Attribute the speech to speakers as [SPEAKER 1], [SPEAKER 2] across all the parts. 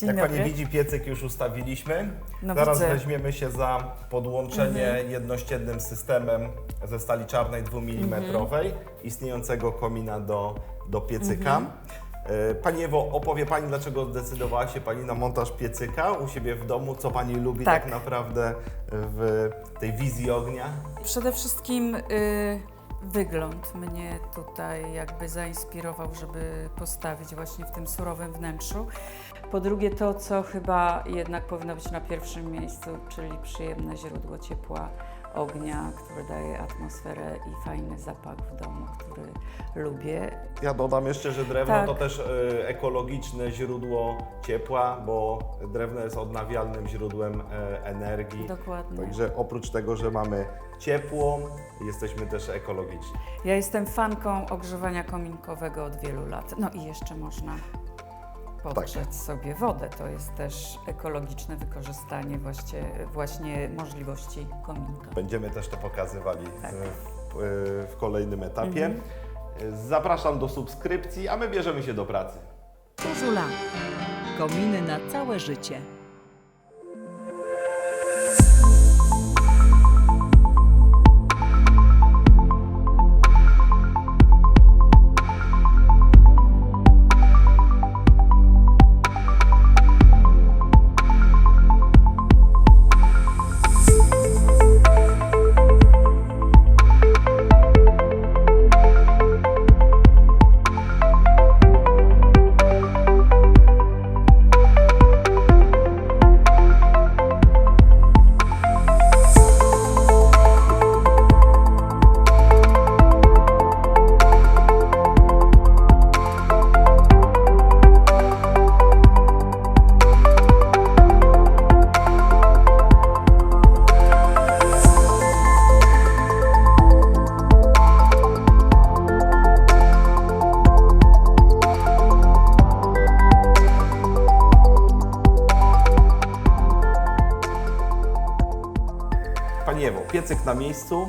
[SPEAKER 1] Dzień
[SPEAKER 2] Jak
[SPEAKER 1] dobry.
[SPEAKER 2] Pani widzi, piecyk już ustawiliśmy.
[SPEAKER 1] No
[SPEAKER 2] Zaraz
[SPEAKER 1] widzę.
[SPEAKER 2] weźmiemy się za podłączenie jednościennym systemem ze stali czarnej 2 mm istniejącego komina do, do piecyka. E, Pani Ewo, opowie Pani, dlaczego zdecydowała się Pani na montaż piecyka u siebie w domu, co Pani lubi tak,
[SPEAKER 1] Tak.
[SPEAKER 2] naprawdę w tej wizji ognia?
[SPEAKER 1] Przede wszystkim y, wygląd mnie tutaj jakby zainspirował, żeby postawić właśnie w tym surowym wnętrzu. Po drugie to, co chyba jednak powinno być na pierwszym miejscu, czyli przyjemne źródło ciepła ognia, które daje atmosferę i fajny zapach w domu, który lubię.
[SPEAKER 2] Ja dodam jeszcze, że drewno
[SPEAKER 1] Tak.
[SPEAKER 2] to też e, ekologiczne źródło ciepła, bo drewno jest odnawialnym źródłem e, energii.
[SPEAKER 1] Dokładnie.
[SPEAKER 2] Także oprócz tego, że mamy ciepło, jesteśmy też ekologiczni.
[SPEAKER 1] Ja jestem fanką ogrzewania kominkowego od wielu lat. No i jeszcze można podgrzać sobie wodę. To jest też ekologiczne wykorzystanie właśnie, właśnie możliwości kominka.
[SPEAKER 2] Będziemy też to pokazywali
[SPEAKER 1] Tak.
[SPEAKER 2] w, e, w kolejnym etapie.
[SPEAKER 1] Mhm.
[SPEAKER 2] Zapraszam do subskrypcji, a my bierzemy się do pracy.
[SPEAKER 3] Kożula. Kominy na całe życie.
[SPEAKER 2] Piecyk na miejscu,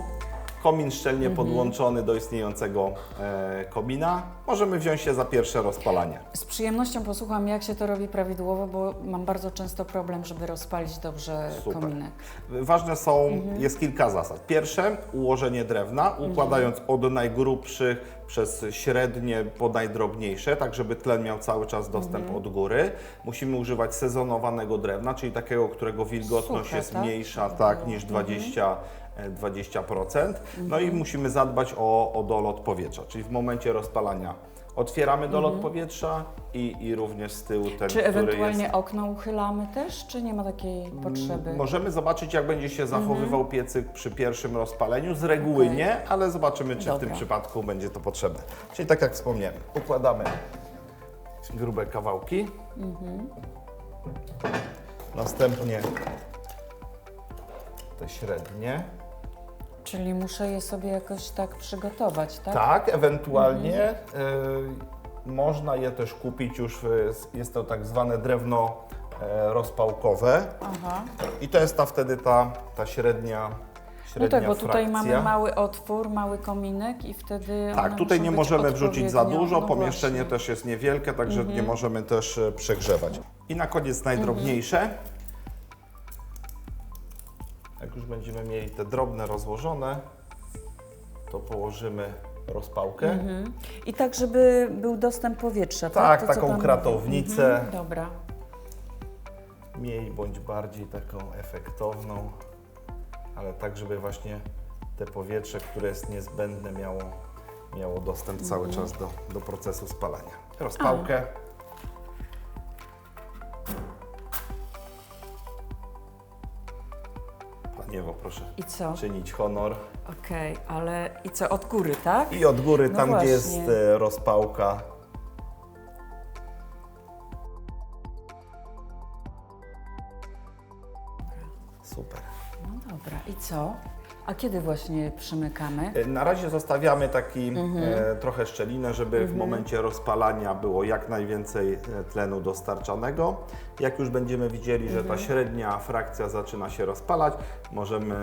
[SPEAKER 2] komin szczelnie
[SPEAKER 1] Mhm.
[SPEAKER 2] podłączony do istniejącego e, komina. Możemy wziąć się za pierwsze rozpalanie.
[SPEAKER 1] Z przyjemnością posłucham, jak się to robi prawidłowo, bo mam bardzo często problem, żeby rozpalić dobrze
[SPEAKER 2] Super.
[SPEAKER 1] kominek.
[SPEAKER 2] Ważne są,
[SPEAKER 1] Mhm.
[SPEAKER 2] jest kilka zasad. Pierwsze, ułożenie drewna, układając od najgrubszych przez średnie po najdrobniejsze, tak żeby tlen miał cały czas dostęp
[SPEAKER 1] Mhm.
[SPEAKER 2] od góry. Musimy używać sezonowanego drewna, czyli takiego, którego wilgotność
[SPEAKER 1] Suche,
[SPEAKER 2] jest
[SPEAKER 1] tak?
[SPEAKER 2] mniejsza tak, niż 20, e, 20%. No
[SPEAKER 1] Mhm.
[SPEAKER 2] i musimy zadbać o, o dolot powietrza, czyli w momencie rozpalania otwieramy dolot powietrza i, i również z tyłu ten,
[SPEAKER 1] Mhm. Czy
[SPEAKER 2] który
[SPEAKER 1] ewentualnie
[SPEAKER 2] jest...
[SPEAKER 1] okno uchylamy też, czy nie ma takiej potrzeby?
[SPEAKER 2] Możemy zobaczyć, jak będzie się zachowywał piecyk przy pierwszym rozpaleniu. Z reguły
[SPEAKER 1] Okej.
[SPEAKER 2] nie, ale zobaczymy, czy w tym przypadku będzie to potrzebne. Czyli tak jak wspomniałem, układamy grube kawałki. Następnie te średnie.
[SPEAKER 1] Czyli muszę je sobie jakoś tak przygotować, tak?
[SPEAKER 2] Tak, ewentualnie y, można je też kupić już, jest to tak zwane drewno e, rozpałkowe.
[SPEAKER 1] Aha.
[SPEAKER 2] I to jest ta wtedy ta, ta średnia,
[SPEAKER 1] No tak, bo tutaj
[SPEAKER 2] frakcja.
[SPEAKER 1] mamy mały otwór, mały kominek i wtedy
[SPEAKER 2] Tak, tutaj nie możemy wrzucić za dużo,
[SPEAKER 1] no
[SPEAKER 2] pomieszczenie
[SPEAKER 1] właśnie. Mhm.
[SPEAKER 2] też jest niewielkie, także nie możemy też e, przegrzewać. I na koniec najdrobniejsze. Jak już będziemy mieli te drobne rozłożone, to położymy rozpałkę.
[SPEAKER 1] Mhm. I tak, żeby był dostęp powietrza, tak?
[SPEAKER 2] Tak,
[SPEAKER 1] To, co
[SPEAKER 2] taką
[SPEAKER 1] pan
[SPEAKER 2] kratownicę.
[SPEAKER 1] Mhm, dobra.
[SPEAKER 2] Mniej bądź bardziej taką efektowną, ale tak, żeby właśnie te powietrze, które jest niezbędne, miało, miało dostęp cały
[SPEAKER 1] Mhm.
[SPEAKER 2] czas do, do procesu spalania. Rozpałkę. Paniewo, proszę
[SPEAKER 1] I co?
[SPEAKER 2] czynić honor.
[SPEAKER 1] Okej, ale i co, od góry, tak?
[SPEAKER 2] I od góry,
[SPEAKER 1] No
[SPEAKER 2] tam gdzie jest
[SPEAKER 1] właśnie.
[SPEAKER 2] e, rozpałka, super.
[SPEAKER 1] No dobra, i co? A kiedy właśnie przymykamy?
[SPEAKER 2] E, Na razie zostawiamy taki
[SPEAKER 1] Mhm.
[SPEAKER 2] e, trochę szczelinę, żeby w momencie rozpalania było jak najwięcej e, tlenu dostarczanego. Jak już będziemy widzieli, że
[SPEAKER 1] Mhm.
[SPEAKER 2] ta średnia frakcja zaczyna się rozpalać, możemy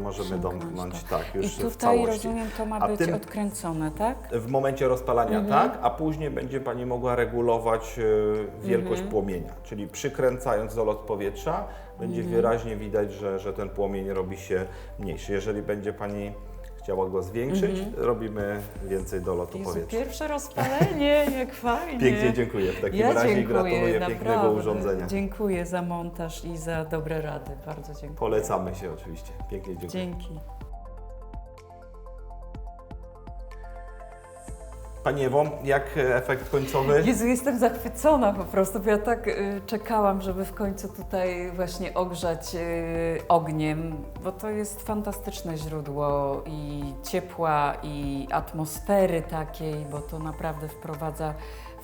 [SPEAKER 2] możemy
[SPEAKER 1] Przymknąć,
[SPEAKER 2] domknąć,
[SPEAKER 1] tak.
[SPEAKER 2] tak, już
[SPEAKER 1] I
[SPEAKER 2] w
[SPEAKER 1] tutaj
[SPEAKER 2] całości.
[SPEAKER 1] rozumiem, to ma
[SPEAKER 2] A
[SPEAKER 1] być
[SPEAKER 2] tym-
[SPEAKER 1] odkręcone, tak?
[SPEAKER 2] W momencie rozpalania
[SPEAKER 1] Mhm.
[SPEAKER 2] tak, a później będzie Pani mogła regulować e, wielkość
[SPEAKER 1] Mhm.
[SPEAKER 2] płomienia. Czyli przykręcając dolot powietrza, będzie
[SPEAKER 1] Mhm.
[SPEAKER 2] wyraźnie widać, że, że ten płomień robi się mniejszy. Jeżeli będzie Pani chciała go zwiększyć, robimy więcej dolotu
[SPEAKER 1] Jezu,
[SPEAKER 2] powietrza.
[SPEAKER 1] pierwsze rozpalenie, jak fajnie.
[SPEAKER 2] Pięknie dziękuję. W takim
[SPEAKER 1] ja
[SPEAKER 2] razie
[SPEAKER 1] dziękuję,
[SPEAKER 2] gratuluję
[SPEAKER 1] naprawdę.
[SPEAKER 2] pięknego urządzenia.
[SPEAKER 1] Dziękuję za montaż i za dobre rady. Bardzo dziękuję.
[SPEAKER 2] Polecamy się oczywiście. Pięknie dziękuję.
[SPEAKER 1] Dzięki.
[SPEAKER 2] Pani Ewo, jak e, efekt końcowy?
[SPEAKER 1] Jezu, jestem zachwycona po prostu, bo ja tak y, czekałam, żeby w końcu tutaj właśnie ogrzać y, ogniem, bo to jest fantastyczne źródło i ciepła, i atmosfery takiej, bo to naprawdę wprowadza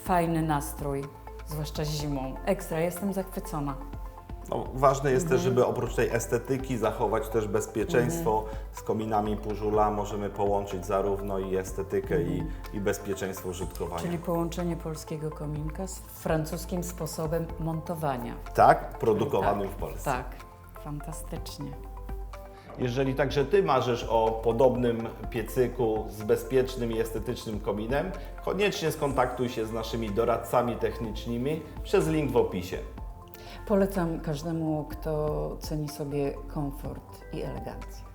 [SPEAKER 1] fajny nastrój, zwłaszcza zimą. Ekstra, jestem zachwycona.
[SPEAKER 2] No, ważne jest
[SPEAKER 1] Mhm.
[SPEAKER 2] też, żeby oprócz tej estetyki zachować też bezpieczeństwo.
[SPEAKER 1] Mhm.
[SPEAKER 2] Z kominami Pużula możemy połączyć zarówno i estetykę, i, i bezpieczeństwo użytkowania.
[SPEAKER 1] Mhm. Czyli połączenie polskiego kominka z francuskim sposobem montowania.
[SPEAKER 2] Tak, produkowanym
[SPEAKER 1] Tak,
[SPEAKER 2] w Polsce.
[SPEAKER 1] Tak, fantastycznie.
[SPEAKER 2] Jeżeli także Ty marzysz o podobnym piecyku z bezpiecznym i estetycznym kominem, koniecznie skontaktuj się z naszymi doradcami technicznymi przez link w opisie.
[SPEAKER 1] Polecam każdemu, kto ceni sobie komfort i elegancję.